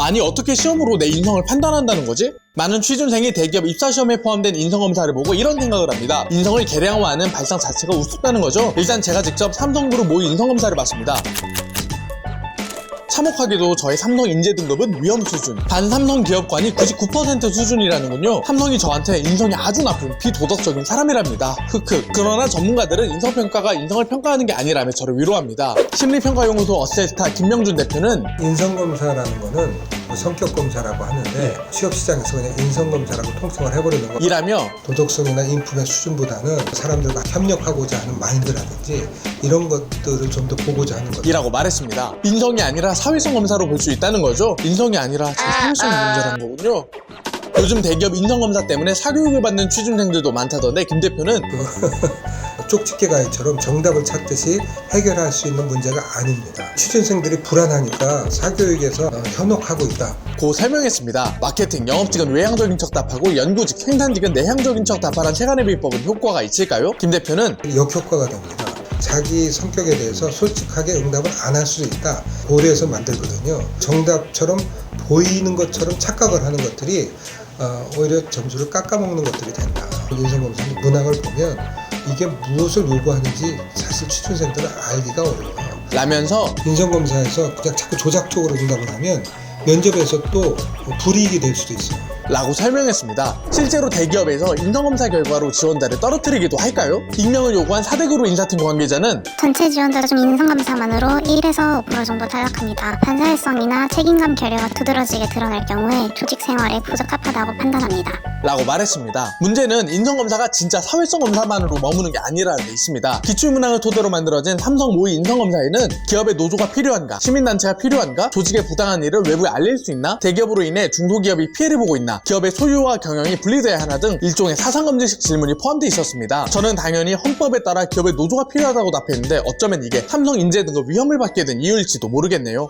아니 어떻게 시험으로 내 인성을 판단한다는 거지? 많은 취준생이 대기업 입사시험에 포함된 인성검사를 보고 이런 생각을 합니다. 인성을 계량화하는 발상 자체가 우습다는 거죠. 일단 제가 직접 삼성그룹 모의 인성검사를 봤습니다. 참혹하게도 저의 삼성 인재 등급은 위험 수준. 반 삼성 기업관이 99% 수준이라는군요. 삼성이 저한테 인성이 아주 나쁜 비도덕적인 사람이랍니다. 흑흑. 그러나 전문가들은 인성평가가 인성을 평가하는 게 아니라며 저를 위로합니다. 심리평가연구소 어세스타 김명준 대표는 인성검사라는 거는 뭐 성격 검사라고 하는데 취업 시장에서 그냥 인성 검사라고 통칭을 해버리는 거 이라며 도덕성이나 인품의 수준보다는 사람들과 협력하고자 하는 마인드라든지 이런 것들을 좀 더 보고자 하는 것 이라고 말했습니다. 인성이 아니라 사회성 검사로 볼 수 있다는 거죠. 인성이 아니라 제 사회성 문제라는 거군요. 요즘 대기업 인성검사 때문에 사교육을 받는 취준생들도 많다던데 김 대표는 쪽집게 가위처럼 정답을 찾듯이 해결할 수 있는 문제가 아닙니다. 취준생들이 불안하니까 사교육에서 어, 현혹하고 있다. 고 설명했습니다. 마케팅, 영업직은 외향적인 척 답하고 연구직, 생산직은 내향적인 척 답하란 세간의 비법은 효과가 있을까요? 김 대표는 역효과가 됩니다. 자기 성격에 대해서 솔직하게 응답을 안 할 수도 있다. 고려해서 만들거든요. 정답처럼 보이는 것처럼 착각을 하는 것들이 어, 오히려 점수를 깎아먹는 것들이 된다. 인성검사는 문항을 보면 이게 무엇을 요구하는지 사실 취준생들은 알기가 어려워요. 라면서 인성검사에서 그냥 자꾸 조작적으로 응답을 하면 면접에서 또 불이익이 될 수도 있어요. 라고 설명했습니다. 실제로 대기업에서 인성검사 결과로 지원자를 떨어뜨리기도 할까요? 익명을 요구한 사대그룹 인사팀 관계자는 전체 지원자 중 인성검사만으로 1에서 5% 정도 탈락합니다. 반사회성이나 책임감 결여가 두드러지게 드러날 경우에 조직 생활에 부적합하다고 판단합니다. 라고 말했습니다. 문제는 인성검사가 진짜 사회성 검사만으로 머무는 게 아니라는 데 있습니다. 기출문항을 토대로 만들어진 삼성 모의 인성검사에는 기업의 노조가 필요한가, 시민단체가 필요한가, 조직의 부당한 일을 외부에 알릴 수 있나, 대기업으로 인해 중소기업이 피해를 보고 있나, 기업의 소유와 경영이 분리돼야 하나 등 일종의 사상검증식 질문이 포함되어 있었습니다. 저는 당연히 헌법에 따라 기업의 노조가 필요하다고 답했는데 어쩌면 이게 삼성 인재 등급 위험을 받게 된 이유일지도 모르겠네요.